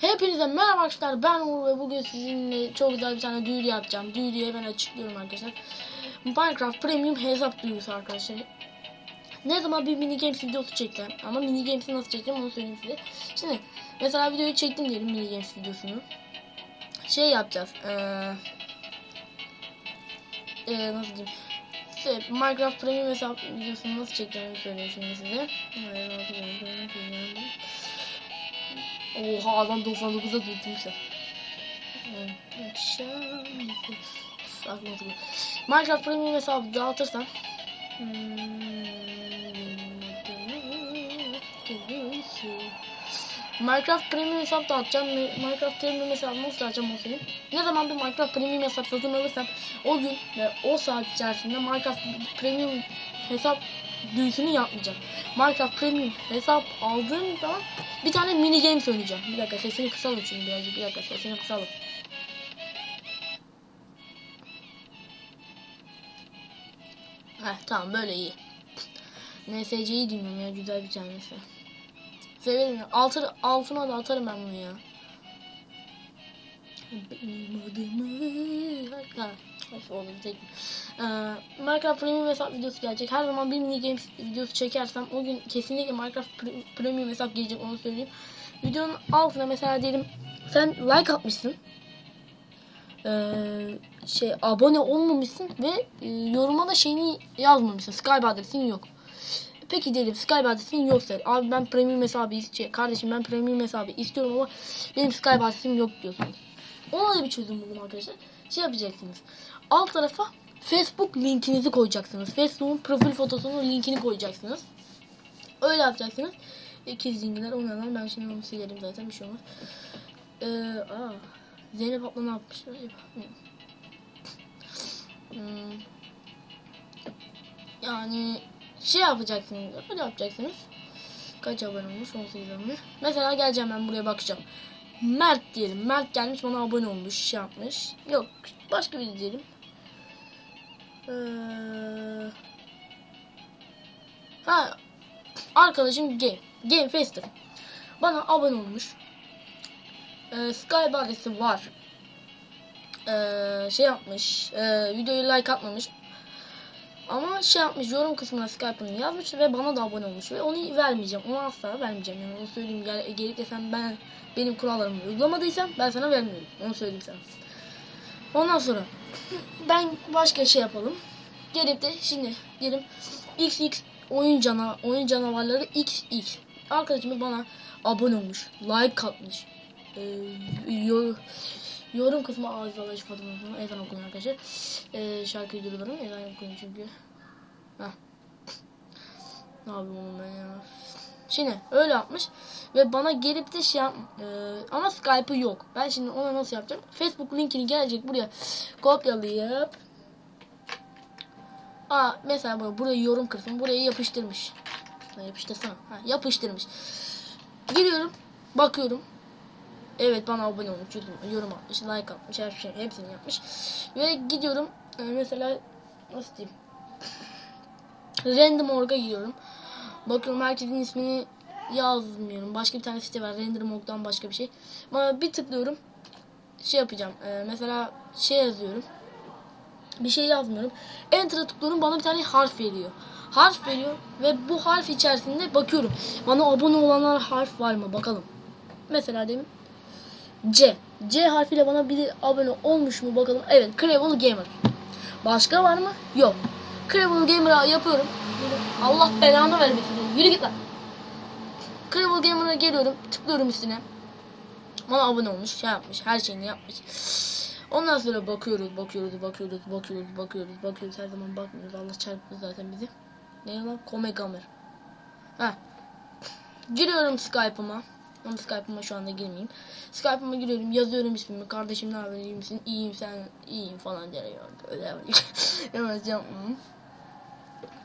Hepinize merhaba arkadaşlar ben Uğur ve bugün sizinle çok güzel bir tane duyuru yapacağım. Duyuruyu hemen açıklıyorum arkadaşlar. Minecraft Premium hesap duyurusu arkadaşlar. Ne zaman bir mini games videosu çekeceğim ama mini games'i nasıl çekeceğim onu söyleyeyim size. Şimdi mesela videoyu çektim diyelim mini games videosunu. Şey yapacağız. Eee eee nasıl diyeyim? İşte Minecraft Premium hesap videosunu nasıl çekeceğimi söyleyeyim şimdi size. Oha adam 99'a tutmuşlar. Minecraft Premium hesabı dağıtırsam Minecraft Premium hesap dağıtacağım. Minecraft Premium hesabı nasıl dağıtacağım onu söyleyeyim. Ne zaman bir Minecraft Premium hesap satın alırsam o gün ve o saat içerisinde Minecraft Premium hesap duyusunu yapmayacağım. Minecraft Premium hesap aldığım zaman bir tane mini game söyleyeceğim. Bir dakika sesini kısalım şimdi birazcık. Bir dakika sesini kısalım. Heh tamam böyle iyi. NSC'yi dinliyorum ya güzel bir tanesi. Severim ya. Altı, altına da atarım ben bunu ya. Benim adımı... Ha, oldu tek. Ee, Minecraft Premium hesap videosu gelecek. Her zaman bir mini games videosu çekersem o gün kesinlikle Minecraft Pre- Premium hesap gelecek onu söyleyeyim. Videonun altına mesela diyelim sen like atmışsın. Ee, şey abone olmamışsın ve e, yoruma da şeyini yazmamışsın. Skype adresin yok. Peki diyelim Skype adresin yoksa abi ben premium hesabı istiyorum. Kardeşim ben premium hesabı istiyorum ama benim Skype adresim yok diyorsunuz. Ona da bir çözüm buldum arkadaşlar. Şey yapacaksınız. Alt tarafa Facebook linkinizi koyacaksınız. Facebook'un profil fotosunun linkini koyacaksınız. Öyle yapacaksınız. İkiz zingiler oynanan ben şimdi onu silerim zaten bir şey olmaz. Ee, aa, Zeynep abla ne yapmış? Hmm. Yani şey yapacaksınız. Öyle yapacaksınız. Kaç abone olmuş? 18 abone. Mesela geleceğim ben buraya bakacağım. Mert diyelim. Mert gelmiş bana abone olmuş. Şey yapmış. Yok. Başka biri diyelim. Ee... Ha. Arkadaşım Game. Game Faster. Bana abone olmuş. Ee, Skype adresi var. Ee, şey yapmış. E, videoyu like atmamış. Ama şey yapmış yorum kısmına Skype'ını yazmış ve bana da abone olmuş ve onu vermeyeceğim. Onu asla vermeyeceğim. Yani onu söyleyeyim. Gel, gelip de sen ben benim kurallarımı uygulamadıysam ben sana vermiyorum. Onu söyleyeyim sana. Ondan sonra ben başka şey yapalım. Gelip de şimdi diyelim XX oyun cana oyun canavarları XX arkadaşım bana abone olmuş, like atmış. Ee, yor, yorum kısmı ağzı alış Fatıma'nın ezan okuyun arkadaşlar. Ee, şarkıyı duruyorum ezan okuyun çünkü. Heh. Ne yapayım oğlum ben ya. Şimdi öyle yapmış ve bana gelip de şey yap e, ama Skype'ı yok. Ben şimdi ona nasıl yapacağım? Facebook linkini gelecek buraya kopyalayıp Aa mesela bu buraya yorum kısmı buraya yapıştırmış. Yapıştırsana. Ha, yapıştırmış. Giriyorum, bakıyorum. Evet bana abone olmuş, yorum, atmış, like atmış, her şey hepsini yapmış. Ve gidiyorum e, mesela nasıl diyeyim? Random org'a giriyorum. Bakıyorum herkesin ismini yazmıyorum. Başka bir tane site var. Random.org'dan başka bir şey. Ama bir tıklıyorum. Şey yapacağım. Ee, mesela şey yazıyorum. Bir şey yazmıyorum. Enter'a tıklıyorum. Bana bir tane harf veriyor. Harf veriyor ve bu harf içerisinde bakıyorum. Bana abone olanlar harf var mı? Bakalım. Mesela demin C. C harfiyle bana biri abone olmuş mu bakalım. Evet. Crable Gamer. Başka var mı? Yok. Crable Gamer'a yapıyorum. Allah belanı vermesin. Yürü git lan. Crable Gamer'a geliyorum. Tıklıyorum üstüne. Bana abone olmuş. Şey yapmış. Her şeyini yapmış. Ondan sonra bakıyoruz, bakıyoruz, bakıyoruz, bakıyoruz, bakıyoruz, bakıyoruz. Her zaman bakmıyoruz. Allah çarptı zaten bizi. Ne lan? Kome Gamer. Heh. Giriyorum Skype'ıma. Ama Skype'ıma şu anda girmeyeyim. Skype'ıma giriyorum, yazıyorum ismimi. Kardeşim ne haber, iyi misin? İyiyim sen, iyiyim falan diyor. Öyle Hemen yapmam.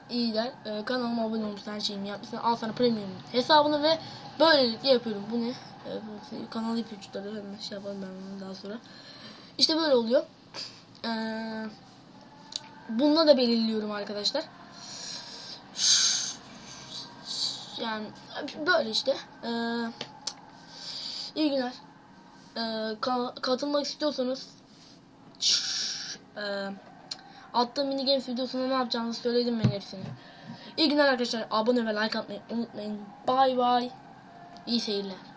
İyiler. Ee, kanalıma abone olmuşsun, her şeyimi yapmışsın. Al sana premium hesabını ve böylelikle yapıyorum. Bu ne? Ee, kanal ipuçları hemen şey yapalım ben bunu daha sonra. İşte böyle oluyor. Ee, bununla da belirliyorum arkadaşlar. Yani böyle işte. Ee, iyi günler. e, ka- katılmak istiyorsanız e, attığım mini games videosunda ne yapacağınızı söyledim ben hepsini. İyi günler arkadaşlar. Abone ve like atmayı unutmayın. Bay bay. İyi seyirler.